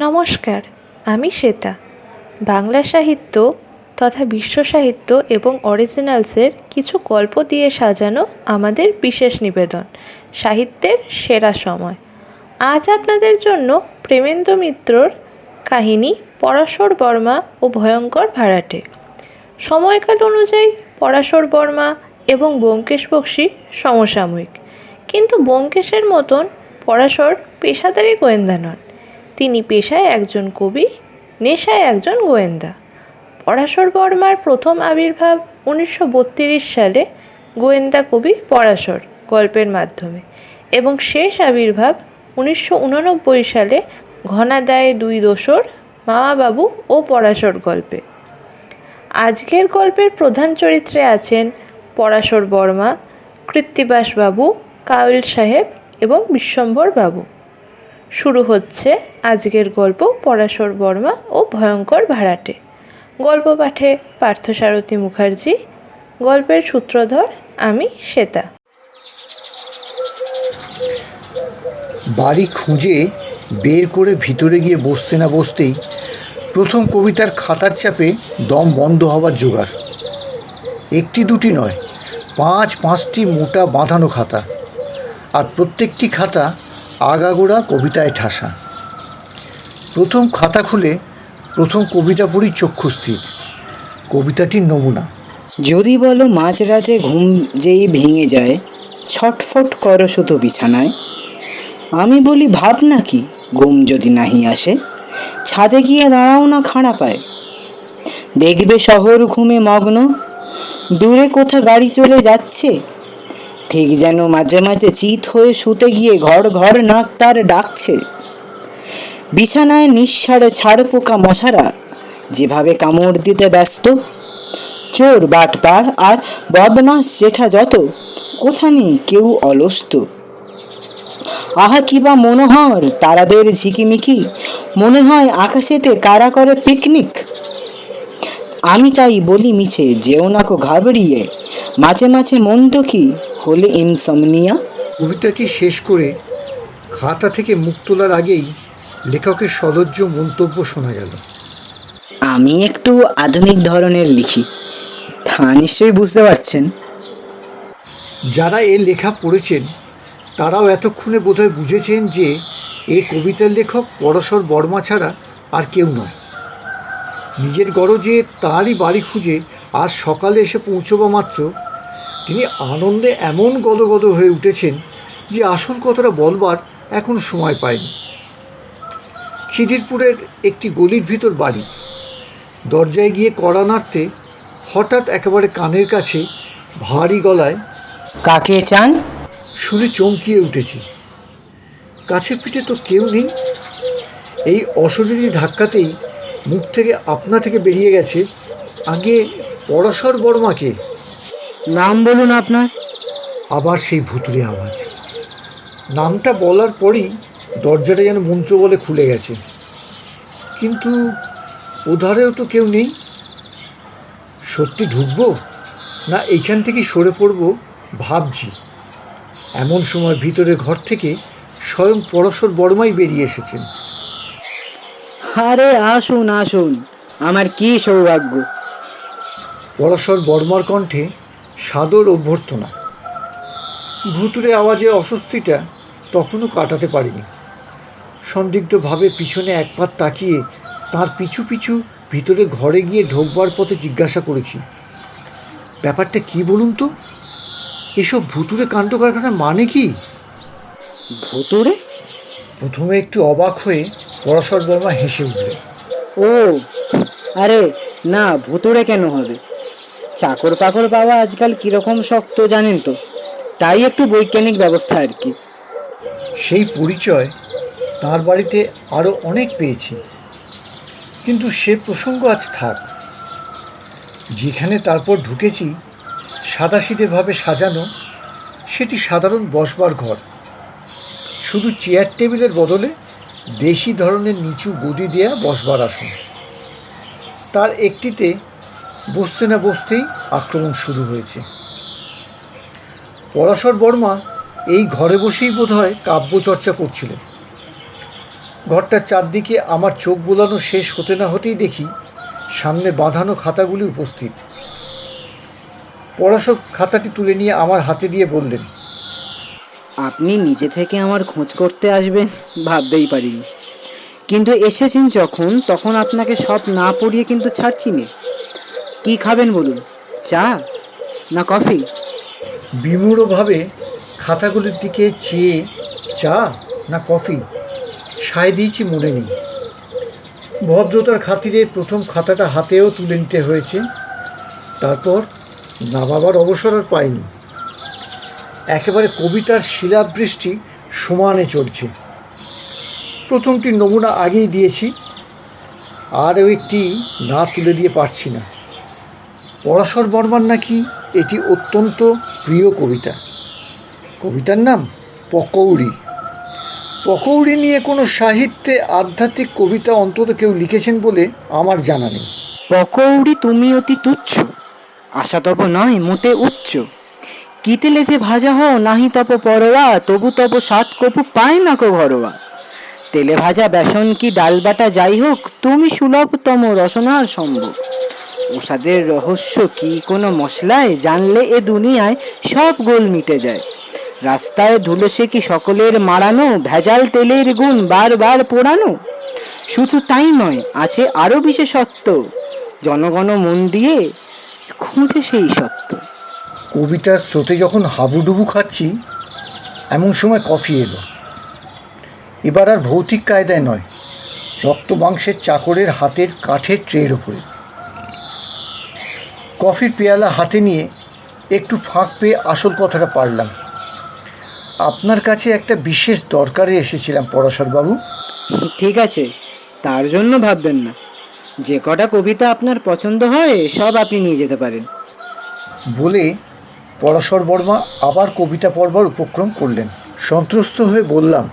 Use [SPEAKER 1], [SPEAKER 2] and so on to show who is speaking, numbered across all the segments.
[SPEAKER 1] নমস্কার, আমি শ্বেতা। বাংলা সাহিত্য তথা বিশ্ব সাহিত্য এবং অরিজিনালসের কিছু গল্প দিয়ে সাজানো আমাদের বিশেষ নিবেদন, সাহিত্যের সেরা সময়। আজ আপনাদের জন্য প্রেমেন্দ্র মিত্রর কাহিনী পরাশর বর্মা ও ভয়ঙ্কর ভাড়াটে। সময়কাল অনুযায়ী পরাশর বর্মা এবং ব্যোমকেশ বক্সী সমসাময়িক। কিন্তু ব্যোমকেশের মতন পরাশর পেশাদারি গোয়েন্দা নন। তিনি পেশায় একজন কবি, নেশায় একজন গোয়েন্দা। পরাশর বর্মার প্রথম আবির্ভাব উনিশশো বত্রিশ সালে গোয়েন্দা কবি পরাশর গল্পের মাধ্যমে এবং শেষ আবির্ভাব উনিশশো উননব্বই সালে ঘনাদায় দুই দোসর, মামাবাবু ও পরাশর গল্পে। আজকের গল্পের প্রধান চরিত্রে আছেন পরাশর বর্মা কৃত্তিবাস বাবু কাউল সাহেব এবং বিশ্বম্বর বাবু। শুরু হচ্ছে আজকের গল্প পরাশর বর্মা ও ভয়ঙ্কর ভাড়াটে। গল্প পাঠে পার্থসারথী মুখার্জি, গল্পের সূত্রধর আমি শ্বেতা।
[SPEAKER 2] বাড়ি খুঁজে বের করে ভিতরে গিয়ে বসতে না বসতেই প্রথম কবিতার খাতার চাপে দম বন্ধ হবার জোগাড়। একটি দুটি নয়, পাঁচ পাঁচটি মোটা বাঁধানো খাতা। আর প্রত্যেকটি খাতা আগাগোড়া কবিতায় ঠাসা। প্রথম খাতা খুলে প্রথম কবিতা পড়ি চক্ষুস্থির কবিতাটির নমুনা।
[SPEAKER 3] যদি বলো মাঝরাতে ঘুম যেই ভেঙে যায়, ছটফট করো শুধু বিছানায়। আমি বলি ভাব নাকি ঘুম যদি নাহি আসে, ছাদে গিয়ে দাঁড়াও না খাড়া পায়। দেখবে শহর ঘুমে মগ্ন, দূরে কোথা গাড়ি চলে যাচ্ছে ঠিক যেন মাঝে মাঝে চিত হয়ে শুতে গিয়ে ঘর ঘর নাক তার ডাকছে। বিছানায় নিঃসারে ছাড় পোকা মশারা, যেভাবে কামড় দিতে ব্যস্ত। চোর বাটপার আর বদমাস জেঠা যত, কোথা নেই কেউ অলস্ত। আহা কি বা মনোহর, তারাদের ঝিকিমিকি, মনে হয় আকাশেতে কারা করে পিকনিক। আমি তাই বলি মিছে, যেও না কো ঘাবড়িয়ে, মাঝে মাঝে মন তো কি? হলে ইনসমনিয়া
[SPEAKER 2] কবিতাটি শেষ করে খাতা থেকে মুখ তোলার আগেই লেখকের সদজ্জ মন্তব্য শোনা গেল।
[SPEAKER 3] আমি একটু আধুনিক ধরনের লিখি। তা নিশ্চয়ই বুঝতে পারছেন?
[SPEAKER 2] যারা এ লেখা পড়েছেন তারাও এতক্ষণে বোধহয় বুঝেছেন যে এ কবিতার লেখক পরশর বর্মা ছাড়া আর কেউ নয়। নিজের গরজে তাঁরই বাড়ি খুঁজে আজ সকালে এসে পৌঁছবা মাত্র তিনি আনন্দে এমন গদগদ হয়ে উঠেছেন যে আসল কথাটা বলবার এখন সময় পায়নি। খিদিরপুরের একটি গলির ভিতর বাড়ি। দরজায় গিয়ে কড়া নাড়তে হঠাৎ একেবারে কানের কাছে ভারী গলায়
[SPEAKER 3] কাকে চান?
[SPEAKER 2] শুনে চমকিয়ে উঠেছি। কাছে পিঠে তো কেউ নেই। এই অশরীরী ধাক্কাতেই মুখ থেকে আপনা থেকে বেরিয়ে গেছে আগে পরাশর বর্মাকে।
[SPEAKER 3] নাম বলুন আপনার।
[SPEAKER 2] আবার সেই ভুতুরে আওয়াজ। নামটা বলার পরই দরজাটা যেন মন্ত্র বলে খুলে গেছে। কিন্তু ওধারেও তো কেউ নেই। সত্যি ঢুকবো? না এইখান থেকেই সরে পড়ব? ভাবছি। এমন সময় ভিতরে ঘর থেকে স্বয়ং পরশর বর্মাই বেরিয়ে এসেছেন।
[SPEAKER 3] আরে আসুন আসুন। আমার কি সৌভাগ্য।
[SPEAKER 2] পরশর বর্মার কণ্ঠে সাদর অভ্যর্থনা। ভুতুরে আওয়াজে অস্বস্তিটা তখনও কাটাতে পারিনি। সন্দিগ্ধভাবে পিছনে এক পাত তাকিয়ে তার পিছু পিছু ভিতরে ঘরে গিয়ে ঢোকবার পথে জিজ্ঞাসা করেছি ব্যাপারটা কি বলুন তো? এসব ভুতুরে কাণ্ড কারখানার মানে কি?
[SPEAKER 3] ভুতুরে
[SPEAKER 2] প্রথমে একটু অবাক হয়ে পরাশর বর্মা হেসে উঠলেন
[SPEAKER 3] ও আরে না ভুতুরে কেন হবে? চাকর পাকর পাওয়া আজকাল কীরকম শক্ত জানেন তো? তাই একটু বৈজ্ঞানিক ব্যবস্থা আর কি।
[SPEAKER 2] সেই পরিচয় তার বাড়িতে আরও অনেক পেয়েছি। কিন্তু সে প্রসঙ্গ আজ থাক। যেখানে তারপর ঢুকেছি সাদাসিধেভাবে সাজানো, সেটি সাধারণ বসবার ঘর। শুধু চেয়ার টেবিলের বদলে দেশি ধরনের নিচু গদি দেয়া বসবার আসন। তার একটিতে বসতে না বসতেই আক্রমণ শুরু হয়েছে। পরাশর বর্মা এই ঘরে বসেই বোধহয় কাব্য চর্চা করছিলেন। ঘরটার চারদিকে আমার চোখ বোলানো শেষ হতে না হতেই দেখি সামনে বাঁধানো খাতাগুলি উপস্থিত। পড়াশোর খাতাটি তুলে নিয়ে আমার হাতে দিয়ে বললেন,
[SPEAKER 3] আপনি নিজে থেকে আমার খোঁজ করতে আসবেন, ভাবতেই পারিনি। কিন্তু এসেছেন যখন, তখন আপনাকে সব না পড়িয়ে কিন্তু ছাড়ছি নে। কি খাবেন বলুন? চা না কফি?
[SPEAKER 2] বিমূঢ়ভাবে খাতাগুলির দিকে চেয়ে চা না কফি? সায় দিয়েছি মনে নেই। ভদ্রতার খাতিরে প্রথম খাতাটা হাতেও তুলে নিতে হয়েছে। তারপর না বাবার অবসর আর পাইনি। একেবারে কবিতার শিলাবৃষ্টি সমানে চলছে। প্রথমটি নমুনা আগেই দিয়েছি। আরও একটি না তুলে দিয়ে পারছি না। পরাশর বর্মার নাকি এটি অত্যন্ত প্রিয় কবিতা। কবিতার নাম পকৌড়ি। পকৌড়ি নিয়ে কোনো সাহিত্যে আধ্যাত্মিক কবিতা অন্তত কেউ লিখেছেন বলে আমার জানা নেই।
[SPEAKER 3] পকৌড়ি তুমি অতি তুচ্ছ, আশা তব নয় মোটে উচ্চ। কিতেলে যে ভাজা হও নাহি তপ পরোয়া, তবু তব সাত কপু পায় না কো ঘরোয়া। তেলে ভাজা বেসন কি ডাল বাটা যাই হোক, তুমি সুলভতম রসনার সম্ভব ওষাদের রহস্য কি কোনো মশলায় জানলে এ দুনিয়ায় সব গোল মিটে যায়? রাস্তায় ধুলো সে কি সকলের মারানো, ভেজাল তেলের গুণ বারবার পোড়ানো? শুধু তাই নয়, আছে আরও বিশেষত্ব। জনগণ মন দিয়ে খুঁজে সেই সত্য।
[SPEAKER 2] কবিতার স্রোতে যখন হাবুডুবু খাচ্ছি, এমন সময় কফি এলো। এবার আর ভৌতিক কায়দায় নয় রক্ত মাংসের চাকরের হাতের কাঠের ট্রের ওপরে কফির পেয়ালা হাতে নিয়ে একটু ফাঁক পেয়ে আসল কথাটা পারলাম। আপনার কাছে একটা বিশেষ দরকারে এসেছিলাম পরাশরবাবু
[SPEAKER 3] ঠিক আছে তার জন্য ভাববেন না। যে কটা কবিতা আপনার পছন্দ হয় সব আপনি নিয়ে যেতে পারেন।
[SPEAKER 2] বলে পরাশর বর্মা আবার কবিতা পড়বার উপক্রম করলেন। সন্ত্রস্ত হয়ে বললাম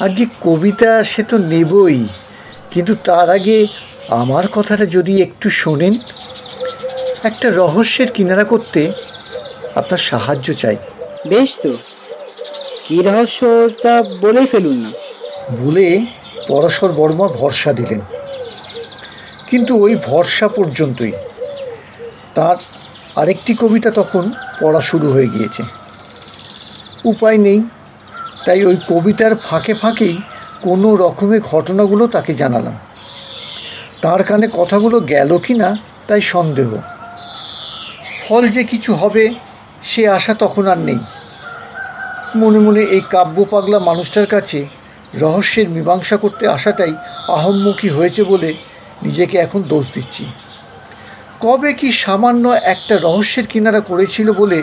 [SPEAKER 2] আগে কবিতা সে তো নেবই কিন্তু তার আগে আমার কথাটা যদি একটু শোনেন। একটা রহস্যের কিনারা করতে আপনার সাহায্য চাই।
[SPEAKER 3] বেশ তো। কি রহস্য তা বলেই ফেলুন না।
[SPEAKER 2] বলে পরাশর বর্মা ভরসা দিলেন। কিন্তু ওই ভরসা পর্যন্তই। তার আরেকটি কবিতা তখন পড়া শুরু হয়ে গিয়েছে। উপায় নেই। তাই ওই কবিতার ফাঁকে ফাঁকেই কোনো রকমের ঘটনাগুলো তাকে জানালাম। তার কানে কথাগুলো গেল কি না তাই সন্দেহ। ফল যে কিছু হবে, সে আশা তখন আর নেই। মনে মনে এই কাব্য পাগলা মানুষটার কাছে রহস্যের মীমাংসা করতে আসাটাই আহম্মুখী হয়েছে বলে নিজেকে এখন দোষ দিচ্ছি। কবে কি সামান্য একটা রহস্যের কিনারা করেছিল বলে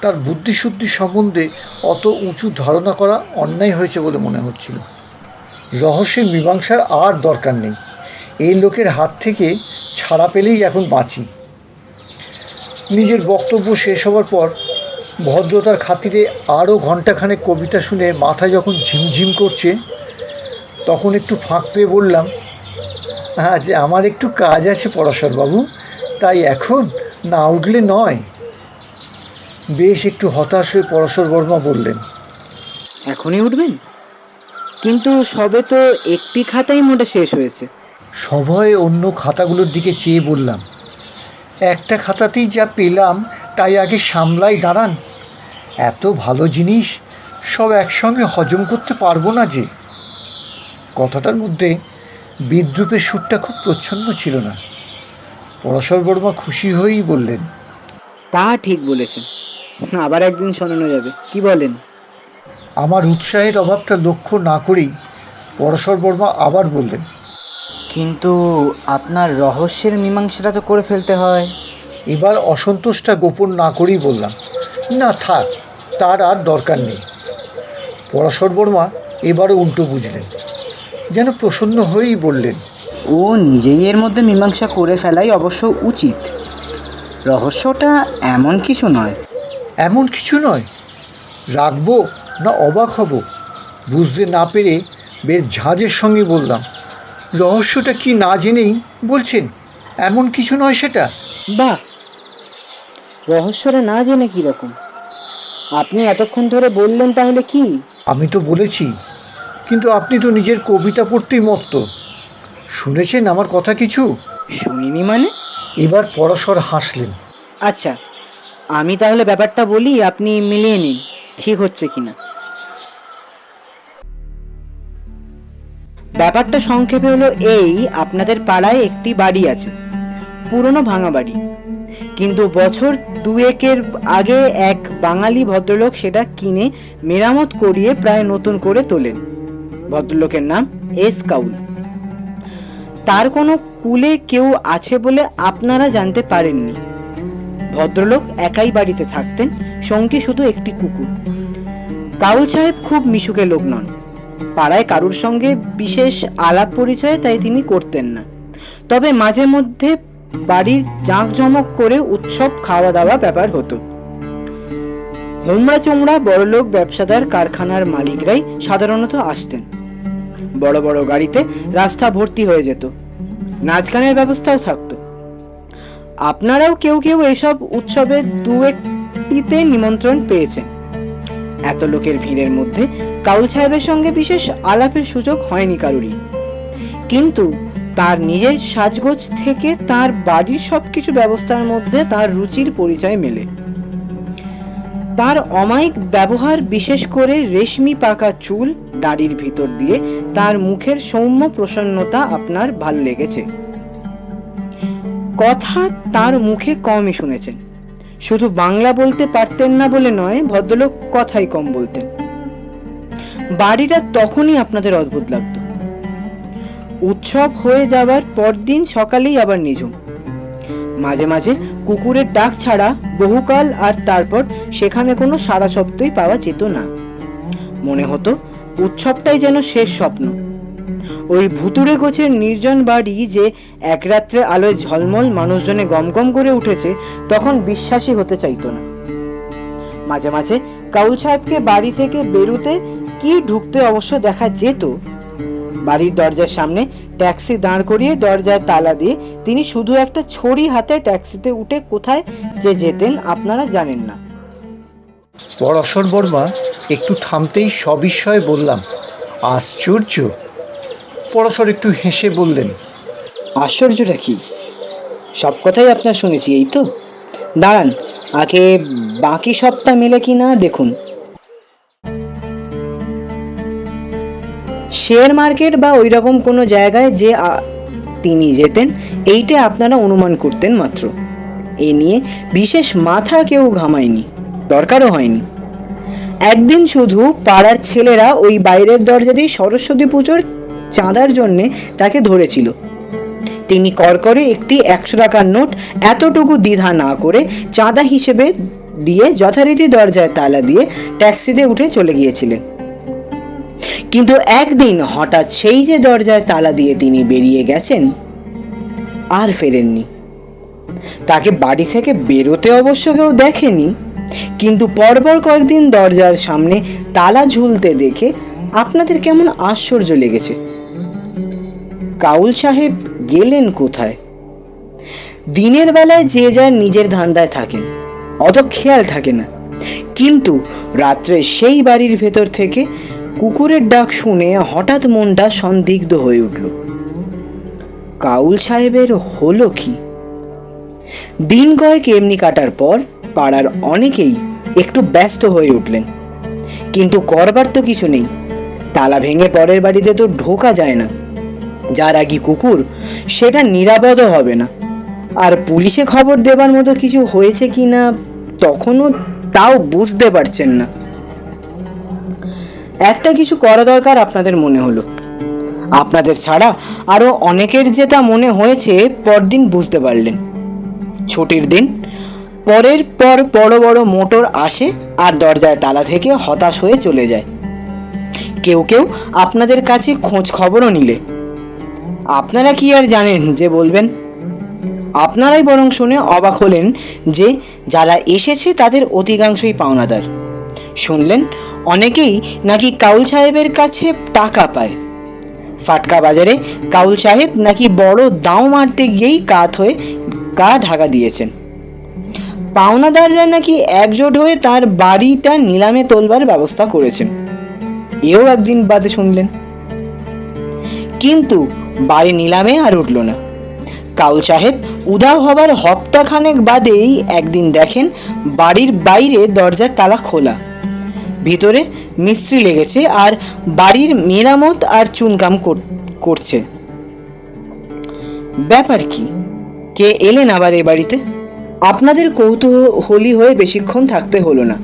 [SPEAKER 2] তার বুদ্ধিশুদ্ধি সম্বন্ধে অত উঁচু ধারণা করা অন্যায় হয়েছে বলে মনে হচ্ছিল। রহস্যের মীমাংসার আর দরকার নেই। এই লোকের হাত থেকে ছাড়া পেলেই এখন বাঁচি। নিজের বক্তব্য শেষ হওয়ার পর ভদ্রতার খাতিরে আরও ঘণ্টাখানেক কবিতা শুনে মাথা যখন ঝিমঝিম করছে তখন একটু ফাঁক পেয়ে বললাম হ্যাঁ যে আমার একটু কাজ আছে পরাশর বাবু তাই এখন না উঠলে নয়। বেশ একটু হতাশ হয়ে পরাশর বর্মা বললেন
[SPEAKER 3] এখনই উঠবেন? কিন্তু সবে তো একটি খাতাই মোটে শেষ হয়েছে।
[SPEAKER 2] সবাই অন্য খাতাগুলোর দিকে চেয়ে বললাম একটা খাতাতেই যা পেলাম তাই আগে সামলাই দাঁড়ান। এত ভালো জিনিস সব একসঙ্গে হজম করতে পারব না যে। কথাটার মধ্যে বিদ্রুপের সুরটা খুব প্রচ্ছন্ন ছিল না। পরাশর বর্মা খুশি হয়েই বললেন
[SPEAKER 3] তা ঠিক বলেছেন। আবার একদিন শোনানো যাবে কি বলেন?
[SPEAKER 2] আমার উৎসাহের অভাবটা লক্ষ্য না করেই পরাশর বর্মা আবার বললেন
[SPEAKER 3] কিন্তু আপনার রহস্যের মীমাংসাটা তো করে ফেলতে হয়।
[SPEAKER 2] এবার অসন্তোষটা গোপন না করেই বললাম না থাক তার আর দরকার নেই। পরাশর বর্মা এবারও উল্টো বুঝলেন যেন প্রসন্ন হয়েই বললেন
[SPEAKER 3] ও নিজেই এর মধ্যে মীমাংসা করে ফেলাই অবশ্য উচিত। রহস্যটা এমন কিছু নয়।
[SPEAKER 2] এমন কিছু নয় রাখব না অবাক হব বুঝতে না পেরে বেশ ঝাঁজের সঙ্গে বললাম রহস্যটা কি না জেনেই বলছেন? এমন কিছু নয় সেটা।
[SPEAKER 3] বাহ! রহস্যটা না জেনে কীরকম আপনি এতক্ষণ ধরে বললেন তাহলে কি?
[SPEAKER 2] আমি তো বলেছি কিন্তু আপনি তো নিজের কবিতা পড়তেই মত্ত। শুনেছেন আমার কথা কিছু?
[SPEAKER 3] শুনিনি মানে?
[SPEAKER 2] এবার পরশর হাসলেন।
[SPEAKER 3] আচ্ছা আমি তাহলে ব্যাপারটা বলি আপনি মিলিয়ে নিন ঠিক হচ্ছে কিনা। ব্যাপারটা সংক্ষেপে হলো এই, আপনাদের পাড়ায় একটি বাড়ি আছে। পুরনো ভাঙা বাড়ি। কিন্তু বছর দুয়েকের আগে এক বাঙালি ভদ্রলোক সেটা কিনে মেরামত করিয়ে প্রায় নতুন করে তোলেন। ভদ্রলোকের নাম এস কাউল। তার কোনো কুলে কেউ আছে বলে আপনারা জানতে পারেননি। ভদ্রলোক একাই বাড়িতে থাকতেন, সঙ্গে শুধু একটি কুকুর। কাউল সাহেব খুব মিশুকে লোক নন। পাড়ায় কারুর সঙ্গে বিশেষ আলাপ পরিচয় তাই তিনি করতেন না। তবে মাঝে মধ্যে বাড়ির জাঁকজমক করে উৎসব খাওয়া দাওয়া ব্যাপার হতো। হোমরা চোমরা বড়লোক ব্যবসাদার কারখানার মালিকরাই সাধারণত আসতেন। বড় বড় গাড়িতে রাস্তা ভর্তি হয়ে যেত। নাচ গানের ব্যবস্থাও থাকতো। আপনারাও কেউ কেউ এসব উৎসবে দু একটিতে নিমন্ত্রণ পেয়েছেন। এত লোকের ভিড়ের মধ্যে কাউল সাহেবের সঙ্গে বিশেষ আলাপের সুযোগ হয়নি কারুরই। কিন্তু তার নিজের সাজগোজ থেকে তার বাড়ির সবকিছু ব্যবস্থার মধ্যে তার রুচির পরিচয় মেলে। তার অমায়িক ব্যবহার বিশেষ করে রেশমি পাকা চুল দাড়ির ভিতর দিয়ে তার মুখের সৌম্য প্রসন্নতা আপনার ভালো লেগেছে। কথা তার মুখে কমই শুনেছেন। শুধু বাংলা বলতে পারতেন না বলে নয়, ভদ্রলোক কথাই কম বলতেন। বাড়িটা তখনই আপনাদের অদ্ভুত লাগতো। উৎসব হয়ে যাবার পরদিন সকালেই আবার নিঝুম। মাঝে মাঝে কুকুরের ডাক ছাড়া বহুকাল আর তারপর সেখানে কোনো সারা শব্দই পাওয়া যেত না। মনে হতো, উৎসবটাই যেন শেষ স্বপ্ন। ওই ভুতুড়ে গোছের নির্জন বাড়ি যে এক রাত্রে আলোয় ঝলমল মানুষজনে গমগম করে উঠেছে, তখন বিশ্বাসী হতে চাইতো না। মাঝে মাঝে কাউল সাহেবকে বাড়ি থেকে বেরুতে কি ঢুকতে অবশ্য দেখা যেত। বাড়ির দরজার সামনে ট্যাক্সি দাঁড় করিয়ে দরজার তালা দিয়ে তিনি শুধু একটা ছড়ি হাতে ট্যাক্সিতে উঠে কোথায় যে যেতেন আপনারা জানেন না।
[SPEAKER 2] পরশর বর্মা, একটু থামতেই সবিস্ময়ে বললাম, আশ্চর্য! পরশর একটু হেসে বললেন,
[SPEAKER 3] আশ্চর্যটা কি? সব কথাই আপনার শুনেছি, এই তো? দাঁড়ান, আগে বাকি সবটা মেলে কি না দেখুন। শেয়ার মার্কেট বা ওই রকম কোনো জায়গায় যে তিনি যেতেন, এইটা আপনারা অনুমান করতেন মাত্র। এ নিয়ে বিশেষ মাথা কেউ ঘামায়নি, দরকারও হয়নি। একদিন শুধু পাড়ার ছেলেরা ওই বাইরের দরজা দিয়ে সরস্বতী পুজোর চাঁদার জন্যে তাকে ধরেছিল। তিনি করকরে একটি একশো টাকার নোট এতটুকু দ্বিধা না করে চাঁদা হিসেবে দিয়ে যথারীতি দরজায় তালা দিয়ে ট্যাক্সিতে উঠে চলে গিয়েছিলেন। কিন্তু একদিন হঠাৎ সেই যে দরজায় তালা দিয়ে তিনি বেরিয়ে গেছেন, আর ফেরেননি। তাকে বাড়ি থেকে বেরোতে অবশ্য কেউ দেখেনি, কিন্তু পরপর কয়েকদিন দরজার সামনে তালা ঝুলতে দেখে আপনাদের কেমন আশ্চর্য লেগেছে। কাউল সাহেব গেলেন কোথায়? দিনের বেলায় যে যার নিজের ধান্দায় থাকেন, অত খেয়াল থাকে না। কিন্তু রাত্রে সেই বাড়ির ভেতর থেকে কুকুরের ডাক শুনে হঠাৎ মনটা সন্দিগ্ধ হয়ে উঠল। কাউল সাহেবের হলো কি? দিন কয়েক এমনি কাটার পর পাড়ার অনেকেই একটু ব্যস্ত হয়ে উঠলেন। কিন্তু করবার তো কিছু নেই। তালা ভেঙে পরের বাড়িতে তো ঢোকা যায় না। যার আগে কুকুর, সেটা নিরাপদও হবে না। আর পুলিশে খবর দেবার মতো কিছু হয়েছে কি না, তখনও তাও বুঝতে পারছেন না। একটা কিছু করা দরকার আপনাদের মনে হলো। আপনাদের ছাড়া আরও অনেকের যে তা মনে হয়েছে, পরদিন বুঝতে পারলেন। ছুটির দিন, পরের পর বড় বড় মোটর আসে আর দরজায় তালা থেকে হতাশ হয়ে চলে যায়। কেউ কেউ আপনাদের কাছে খোঁজ খবরও নিলে। আপনারা কি আর জানেন যে বলবেন? আপনারাই বরং শুনে অবাক হলেন যে যারা এসেছে তাদের অধিকাংশই পাওনাদার। শুনলেন, অনেকেই নাকি কাউল সাহেবের কাছে টাকা পায়। ফাটকা বাজারে কাউল সাহেব নাকি বড় দাও মারতে গিয়েই কাত হয়ে গা ঢাকা দিয়েছেন। পাওনাদাররা নাকি একজোট হয়ে তার বাড়িটা নিলামে তোলবার ব্যবস্থা করেছেন। এও একদিন বাদে শুনলেন। কিন্তু বাড়ি নিলামে আর উঠল না। কাউল সাহেব উধাও হবার হপ্তাখানেক বাদেই একদিন দেখেন বাড়ির বাইরে দরজার তালা খোলা। ভিতরে মিস্ত্রি লেগেছে আর বাড়ির মেরামত আর চুনকাম করছে। ব্যাপার কি? কে এলেন আবার এ বাড়িতে? আপনাদের কৌতূহলী হয়ে বেশিক্ষণ থাকতে হলো না।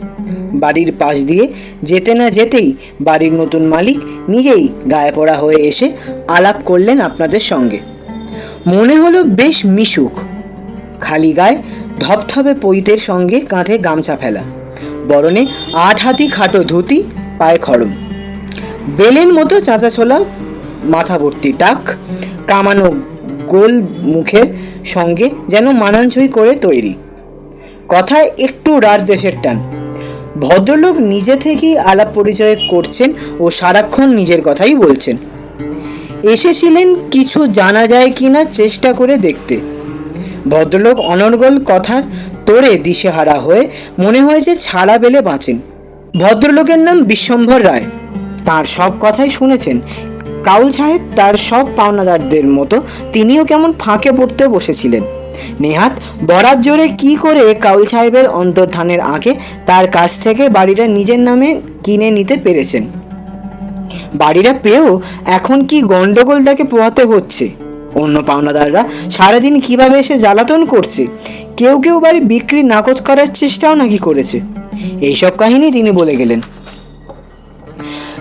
[SPEAKER 3] বাড়ির পাশ দিয়ে যেতে না যেতেই বাড়ির নতুন মালিক নিজেই গায়ে পড়া হয়ে এসে আলাপ করলেন আপনাদের সঙ্গে। মনে হলো বেশ মিশুক। খালি গায়ে ধপধপে পৈতের সঙ্গে কাঁধে গামছা ফেলা। বরণে আট হাতি খাটো ধুতি, পায়ে খড়ম। বেলের মতো চাঁচা ছোলা মাথা ভর্তি টাক, কামানো গোল মুখের সঙ্গে যেন মানানসই করে তৈরি। কথায় একটু রাজ দেশের টান। ভদ্রলোক নিজে থেকেই আলাপ পরিচয় করছেন ও সারাক্ষণ নিজের কথাই বলছেন। এসেছিলেন কিছু জানা যায় কিনা চেষ্টা করে দেখতে। ভদ্রলোক অনর্গল কথার তোড়ে দিশেহারা হয়ে মনে হয়েছে ছাড়া বেলে বাঁচেন। ভদ্রলোকের নাম বিশ্বম্ভর রায়। তার সব কথাই শুনেছেন কাউল সাহেব তার সব পাওনাদারদের মতো তিনিও কেমন ফাঁকে পড়তে বসেছিলেন। নেহাত বরাত জোরে কি করে কাউল সাহেবের অন্তর্ধানের আগে তার কাছ থেকে বাড়িটা নিজের নামে কিনে নিতে পেরেছেন? বাড়িটা পেয়েও এখন কি গন্ডগোল তাকে পোহাতে হচ্ছে? অন্য পাওনাদাররা সারাদিন কীভাবে এসে জ্বালাতন করছে? কেউ কেউ বাড়ি বিক্রি নাকচ করার চেষ্টাও নাকি করেছে? এইসব কাহিনী তিনি বলে গেলেন।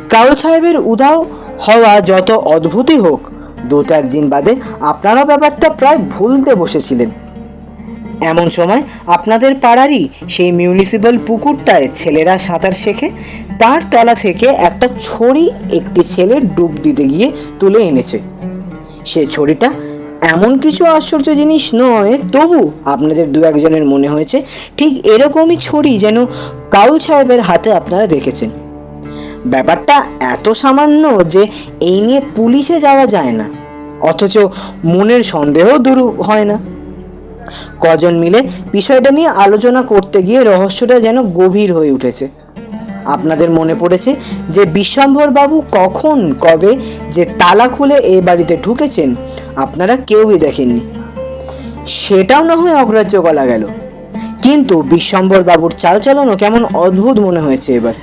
[SPEAKER 3] কাউল সাহেবের উদাও হওয়া যত অদ্ভুতই হোক, দু চার দিন বাদে আপনারা ব্যাপারটা প্রায় ভুলতে বসেছিলেন। এমন সময় আপনাদের পাড়ারই সেই মিউনিসিপ্যাল পুকুরটায় ছেলেরা সাঁতার শেখে, তার তলা থেকে একটা ছড়ি একটি ছেলে ডুব দিতে গিয়ে তুলে এনেছে। সে ছড়িটা এমন কিছু আশ্চর্য জিনিস নয়, তবু আপনাদের দু একজনের মনে হয়েছে ঠিক এরকমই ছড়ি যেন কাউল সাহেবের হাতে আপনারা দেখেছেন। ব্যাপারটা এত সামান্য যে এই নিয়ে পুলিশে যাওয়া যায় না। অথচ মনের সন্দেহ দূর হয় না। কজন মিলে বিষয়টা নিয়ে আলোচনা করতে গিয়ে রহস্যটা যেন গভীর হয়ে উঠেছে। আপনাদের মনে পড়েছে যে বিশ্বম্ভর বাবু কখন, কবে যে তালা খুলে এই বাড়িতে ঢুকেছেন, আপনারা কেউই দেখেননি। সেটাও না হয় অগ্রাহ্য করা গেল। কিন্তু বিশ্বম্বর বাবুর চালচালনও কেমন অদ্ভুত মনে হয়েছে এবার।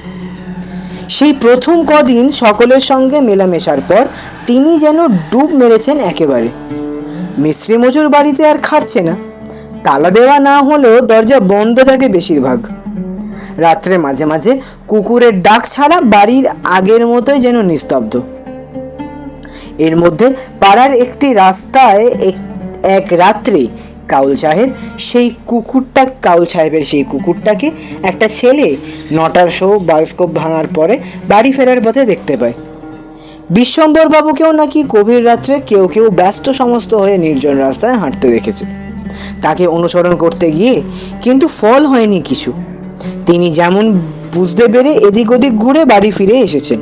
[SPEAKER 3] সেই প্রথম কদিন সকলের সঙ্গে মেলামেশার পর তিনি যেন ডুব মেরেছেন একেবারে। মিস্ত্রি মজুর বাড়িতে আর খাটছে না। তালা দেওয়া না হলেও দরজা বন্ধ থাকে বেশিরভাগ। রাত্রে মাঝে মাঝে কুকুরের ডাক ছাড়া বাড়ির আগের মতোই যেন নিস্তব্ধ। এর মধ্যে পাড়ার একটি রাস্তায় এক রাত্রে কাউল সাহেব, সেই কুকুরটা, কাউল সাহেবের সেই কুকুরটাকে একটা ছেলে নটার শো বায়োস্কোপ ভাঙার পরে বাড়ি ফেরার পথে দেখতে পায়। বিশ্বম্বর বাবুকেও নাকি গভীর রাত্রে কেউ কেউ ব্যস্ত সমস্ত হয়ে নির্জন রাস্তায় হাঁটতে দেখেছে। তাকে অনুসরণ করতে গিয়ে কিন্তু ফল হয়নি কিছু। তিনি যেমন বুঝতে পেরে এদিক ওদিক ঘুরে বাড়ি ফিরে এসেছেন।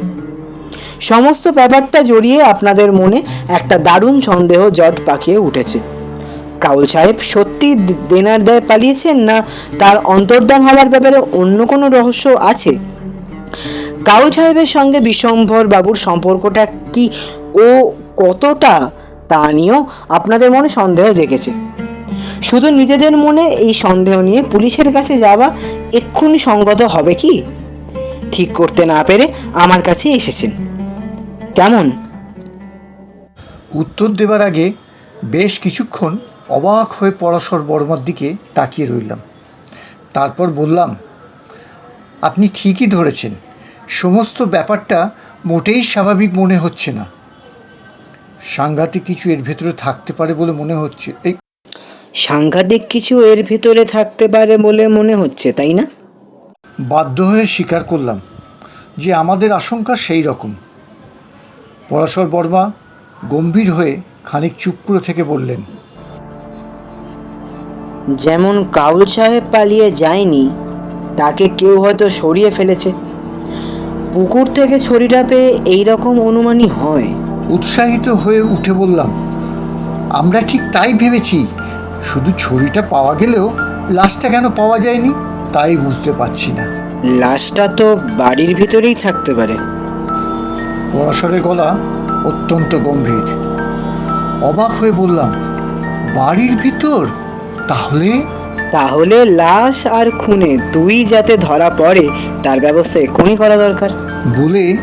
[SPEAKER 3] সমস্ত ব্যাপারটা জড়িয়ে আপনাদের মনে একটা দারুণ সন্দেহ জট পাকিয়ে উঠেছে। কাউল সাহেব সত্যি দেনার দায় পালিয়েছেন না তার অন্তর্ধান হওয়ার ব্যাপারে অন্য কোনো রহস্য আছে? কাউল সাহেবের সঙ্গে বিশ্বম্ভর বাবুর সম্পর্কটা কি ও কতটা তা নিয়েও আপনাদের মনে সন্দেহ জেগেছে? শুধু নিজেদের মনে এই সন্দেহ নিয়ে পুলিশের কাছে যাওয়া এক্ষুনি সঙ্গত হবে কি? ঠিক করতে না পেরে আমার কাছে এসেছেন। কেমন?
[SPEAKER 2] উত্তর দেবার আগে বেশ কিছুক্ষণ অবাক হয়ে পরাশর বর্মার দিকে তাকিয়ে রইলাম। তারপর বললাম আপনি ঠিকই ধরেছেন। সমস্ত ব্যাপারটা মোটেই স্বাভাবিক মনে হচ্ছে না। সাংঘাতিক কিছু এর ভেতরে থাকতে পারে বলে মনে হচ্ছে। এই
[SPEAKER 3] সাংঘাতিক কিছু এর ভেতরে থাকতে পারে বলে মনে হচ্ছে তাই না?
[SPEAKER 2] বাধ্য হয়ে স্বীকার করলাম যে আমাদের আশঙ্কা সেই রকম। পরাশর বর্মা গম্ভীর হয়ে খানিক চুপ করে থেকে বললেন
[SPEAKER 3] যেমন কাউল সাহেব পালিয়ে যায়নি তাকে কেউ হয়তো সরিয়ে ফেলেছে। পুকুর থেকে ছড়িটা পেয়ে এই রকম অনুমানই হয়।
[SPEAKER 2] উৎসাহিত হয়ে উঠে বললাম আমরা ঠিক তাই ভেবেছি শুধু ছড়িটা পাওয়া গেলেও লাশটা কেন পাওয়া যায়নি? তাই বুঝতে পারছি না।
[SPEAKER 3] লাশটা তো বাড়ির ভিতরেই থাকতে পারে।
[SPEAKER 2] পরাশরের গলা অত্যন্ত গম্ভীর। অবাক হয়ে বললাম বাড়ির ভিতর? তাহলে?
[SPEAKER 3] তাহলে লাশ আর খুনে দুই যাতে ধরা পড়ে তার ব্যবস্থা এক্ষুনি করা দরকার।
[SPEAKER 2] বলে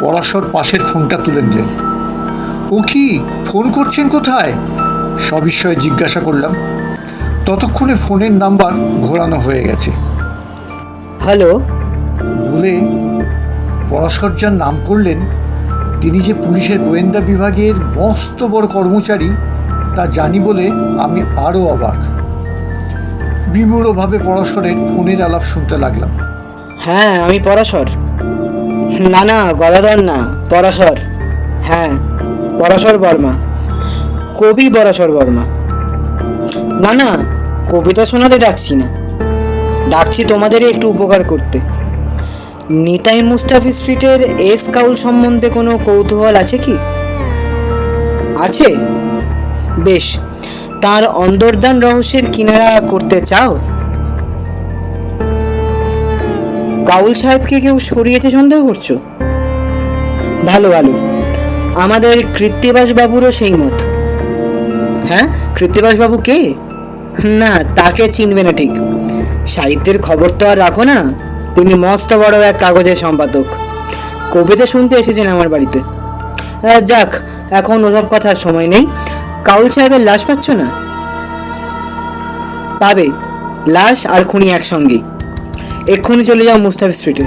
[SPEAKER 2] পরাশর পাশের ফোনটা তুলে নিলেন। ও কি ফোন করছেন কোথায়? সবিষয়ে জিজ্ঞাসা করলাম। ততক্ষণে ফোনের নাম্বার ঘোরানো হয়ে গেছে।
[SPEAKER 3] হ্যালো?
[SPEAKER 2] বলে পরাশর যার নাম করলেন তিনি যে পুলিশের গোয়েন্দা বিভাগের মস্ত বড় কর্মচারী তা জানি বলে আমি আরও অবাক। বিমূঢ়ভাবে পরাশরের ফোনের আলাপ শুনতে লাগলাম।
[SPEAKER 3] হ্যাঁ আমি পরাশর। না না, গদাধর না, পরাশর। হ্যাঁ পরাশর বর্মা। কবি পরাশর বর্মা। না না, কবিতা শোনাতে ডাকছি না। ডাকছি তোমাদেরই একটু উপকার করতে। নিতাই মুস্তাফি স্ট্রিটের এস কাউল সম্বন্ধে কোনো কৌতূহল আছে কি? আছে? বেশ তার অন্তর্দান রহস্যের কিনারা করতে চাও? কাউল সাহেবকে কেউ সরিয়েছে সন্দেহ করছ? ভালো ভালো আমাদের কৃত্তিবাস বাবুরও সেই মত। হ্যাঁ কৃত্তিবাস বাবু কে? না, তাকে চিনবে না ঠিক। সাহিত্যের খবর তো আর রাখো না। তিনি মস্ত বড় এক কাগজের সম্পাদক। কবিতা শুনতে এসেছেন আমার বাড়িতে। যাক, এখন ওসব কথার সময় নেই। কাউল সাহেবের লাশ পাচ্ছ না? পাবে। লাশ আর খুনি একসঙ্গে। এক্ষুনি চলে যাও মুস্তাফি স্ট্রিটে।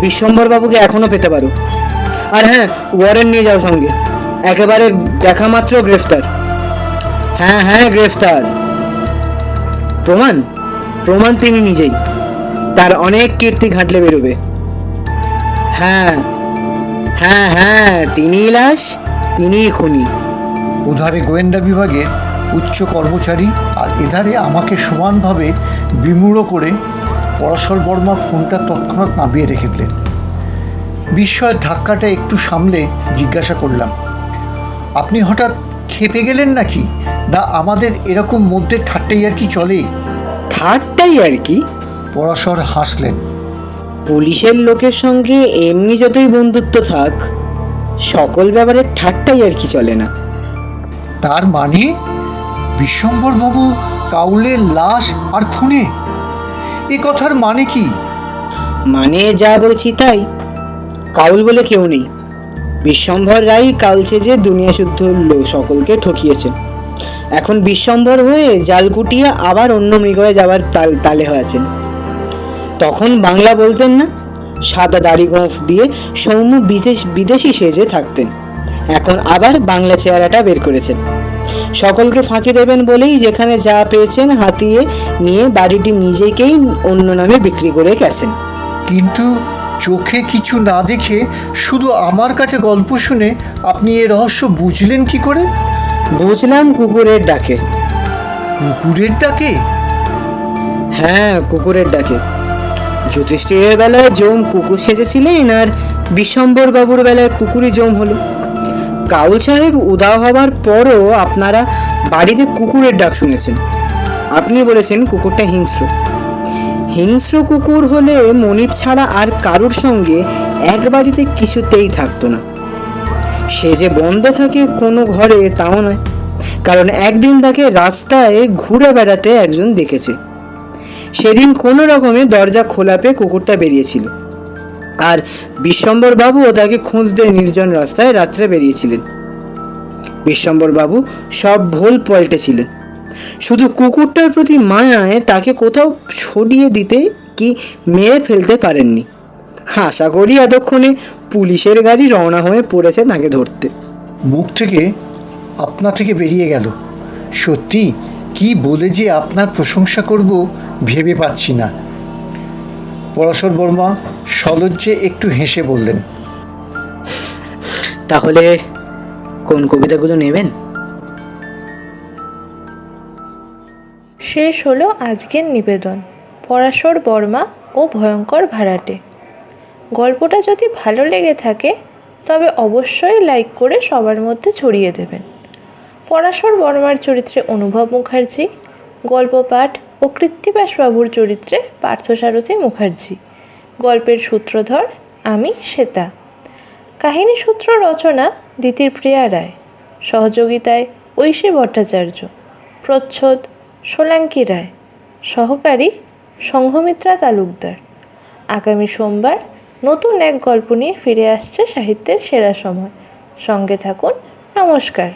[SPEAKER 3] বিশ্বম্বর বাবুকে এখনও পেতে পারো। আর হ্যাঁ ওয়ারেন্ট নিয়ে যাও সঙ্গে। একেবারে দেখা মাত্র গ্রেফতার। হ্যাঁ হ্যাঁ গ্রেফতার। প্রমাণ? প্রমাণ তিনি নিজেই। তার অনেক কীর্তি ঘাটলে বেরোবে। হ্যাঁ হ্যাঁ হ্যাঁ তিনিই লাশ, তিনিই খুনি।
[SPEAKER 2] ওধারে গোয়েন্দা বিভাগের উচ্চ কর্মচারী আর এধারে আমাকে সমানভাবে বিমূঢ় করে পরাশর বর্মা ফোনটা তৎক্ষণাৎ নামিয়ে রেখে দিলেন। বিস্ময়ের ধাক্কাটা একটু সামলে জিজ্ঞাসা করলাম আপনি হঠাৎ খেপে গেলেন নাকি? না আমাদের এরকম মধ্যে ঠাট্টাই আর কি চলে?
[SPEAKER 3] ঠাট্টাই আর কি?
[SPEAKER 2] পরাশর হাসলেন
[SPEAKER 3] পুলিশের লোকের সঙ্গে এমনি যতই বন্ধুত্ব থাক সকল ব্যাপারে ঠাট্টাই আর কি চলে না?
[SPEAKER 2] তার মানে বিশ্বম্বরবাবু কাউলের লাশ আর খুনে? এ কথার মানে কি?
[SPEAKER 3] মানে যা বলছি তাই। কাউল বলে কেউ নেই। বিশ্বম্ভর রাই কাউল সেজে দুনিয়া শুদ্ধ লোক সকলকে ঠকিয়েছে এখন বিশ্বম্ভর হয়ে জাল কুটিয়ে আবার অন্য মৃগয়ে যাবার তাল তালে হয়েছেন। তখন বাংলা বলতেন না, সাদা দাড়ি গোঁফ দিয়ে সৌম্য বিদেশ বিদেশি সেজে থাকতেন। এখন আবার বাংলা চেহারাটা বের করেছেন। সকলকে ফাঁকি দেবেন বলেই যেখানে যা পেয়েছেন হাতিয়ে নিয়ে বাড়িটি নিজেকেই অন্য নামে বিক্রি করে গেছেন।
[SPEAKER 2] কিন্তু চোখে কিছু না দেখে শুধু আমার কাছে গল্প শুনে আপনি এ রহস্য বুঝলেন কি করে?
[SPEAKER 3] বুঝলাম কুকুরের ডাকে।
[SPEAKER 2] কুকুরের ডাকে?
[SPEAKER 3] হ্যাঁ কুকুরের ডাকে। যুধিষ্ঠিরের বেলায় জম কুকুর সেজেছিলেন আর বিশ্বম্বর বাবুর বেলায় কুকুরই জম হলো। কাউল সাহেব উদাও হবার পরও আপনারা বাড়িতে কুকুরের ডাক শুনেছেন। আপনি বলেছেন কুকুরটা হিংস্র। হিংস্র কুকুর হলে মনিপ ছাড়া আর কারুর সঙ্গে এক বাড়িতে কিছুতেই থাকতো না। সে যে বন্ধ থাকে কোনো ঘরে তাও নয়, কারণ একদিন তাকে রাস্তায় ঘুরে বেড়াতে একজন দেখেছে। সেদিন কোনো রকমে দরজা খোলা পেয়ে কুকুরটা বেরিয়েছিল। আর বিশ্বম্বর বাবুও তাকে খুঁজতে নির্জন রাস্তায় রাত্রে বেরিয়েছিলেন। বিশ্বম্বর বাবু সব ভুল পল্টেছিলেন। শুধু কুকুরটার প্রতি মায়ায় তাকে কোথাও ছড়িয়ে দিতে কি মেরে ফেলতে পারেননি। আশা করি এতক্ষণে পুলিশের গাড়ি রওনা হয়ে পড়েছে তাকে ধরতে।
[SPEAKER 2] মুখ থেকে আপনা থেকে বেরিয়ে গেল। সত্যি কি বলে যে আপনার প্রশংসা করব ভেবে পাচ্ছি না। পরাশর বর্মা সলজ্জে একটু হেসে বললেন
[SPEAKER 3] তাহলে কোন কবিতাগুলো নেবেন?
[SPEAKER 1] শেষ হলো আজকের নিবেদন পরাশর বর্মা ও ভয়ঙ্কর ভাড়াটে। গল্পটা যদি ভালো লেগে থাকে তবে অবশ্যই লাইক করে সবার মধ্যে ছড়িয়ে দেবেন। পরাশর বর্মার চরিত্রে অনুভব মুখার্জি গল্প পাঠ ও কৃত্তিবাস বাবুর চরিত্রে পার্থসারথী মুখার্জি। গল্পের সূত্রধর আমি শ্বেতা। কাহিনী সূত্র রচনা দিতির প্রিয়া রায়। সহযোগিতায় ঐশী ভট্টাচার্য। প্রচ্ছদ সোলাঙ্কি রায়। সহকারী সংঘমিত্রা তালুকদার। আগামী সোমবার নতুন এক গল্প নিয়ে ফিরে আসছে সাহিত্যের সেরা সময়। সঙ্গে থাকুন, নমস্কার।